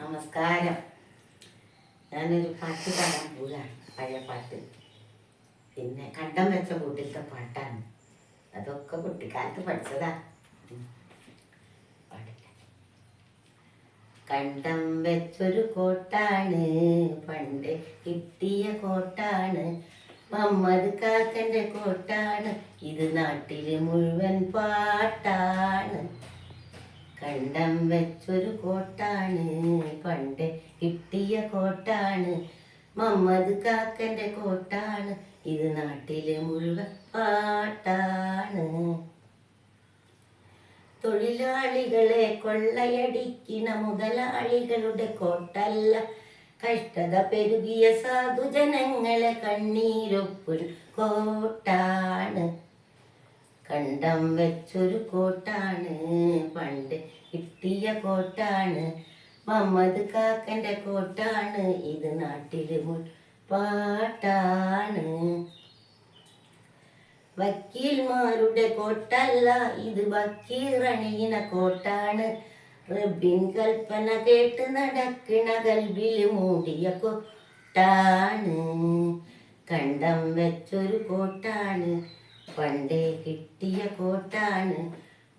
നമസ്കാരം. ഞാനൊരു പാട്ട് പാടാൻ പോവുകയാണ്. പഴയ പാട്ട്. പിന്നെ കണ്ടം വെച്ച കൂട്ടിലത്തെ പാട്ടാണ്. അതൊക്കെ കുട്ടിക്കാലത്ത് പഠിച്ചതാ. കണ്ടം വെച്ചൊരു കോട്ടാണ്. പണ്ട് കിട്ടിയ കോട്ടാണ്. മമ്മദ് കാക്കന്റെ കോട്ടാണ്. ഇത് നാട്ടിൽ മുഴുവൻ പാട്ടാണ്. കണ്ടം വെച്ചൊരു കോട്ടാണ്. പണ്ട് കിട്ടിയ കോട്ടാണ്. മമ്മദ് കാക്കന്റെ കോട്ടാണ്. ഇത് നാട്ടിലെ മുഴുവൻ പാട്ടാണ്. തൊഴിലാളികളെ കൊള്ളയടിക്കണ മുതലാളികളുടെ കോട്ടല്ല. കഷ്ടത പെരുകിയ സാധുജനങ്ങളെ കണ്ണീരൊപ്പൊരു കോട്ടാണ്. കണ്ടം വെച്ചൊരു കോട്ടാണ് പണ്ട് കിട്ടിയ കോട്ടാണ്. മമ്മദ് കാക്കന്റെ കോട്ടാണ് ഇത് നാട്ടിൽ മുൻ പാട്ടാണ്. വക്കീൽമാരുടെ കോട്ടല്ല ഇത് വക്കീറണിയണ കോട്ടാണ്. റബ്ബിൻ കൽപ്പന കേട്ട് നടക്കണ കൽവിൽ മൂടിയ കോട്ടാണ്. കണ്ടം വെച്ചൊരു കോട്ടാണ് പണ്ടേ കിട്ടിയ കോട്ടാണ്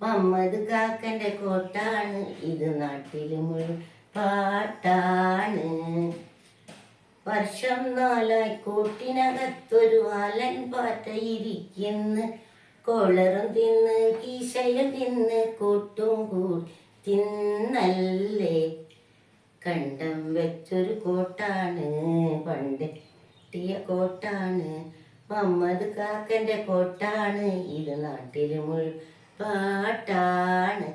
മമ്മദ് കാക്കന്റെ കോട്ടാണ് ഇത് നാട്ടിലും മുഴുവൻ പാട്ടാണ്. വർഷം നാലായി കൂട്ടിനകത്തൊരു ആലൻ പാറ്റ ഇരിക്കുന്നു. കോളറും തിന്ന് കീശയും തിന്ന് കൂട്ടും കൂടി തിന്നല്ലേ? കണ്ടം വെച്ചൊരു കോട്ടാണ് പണ്ട് കിട്ടിയ കോട്ടാണ്. മമ്മദ് കാക്കന്റെ കൊട്ടാണ് ഇത് നാട്ടിൽ പാട്ടാണ്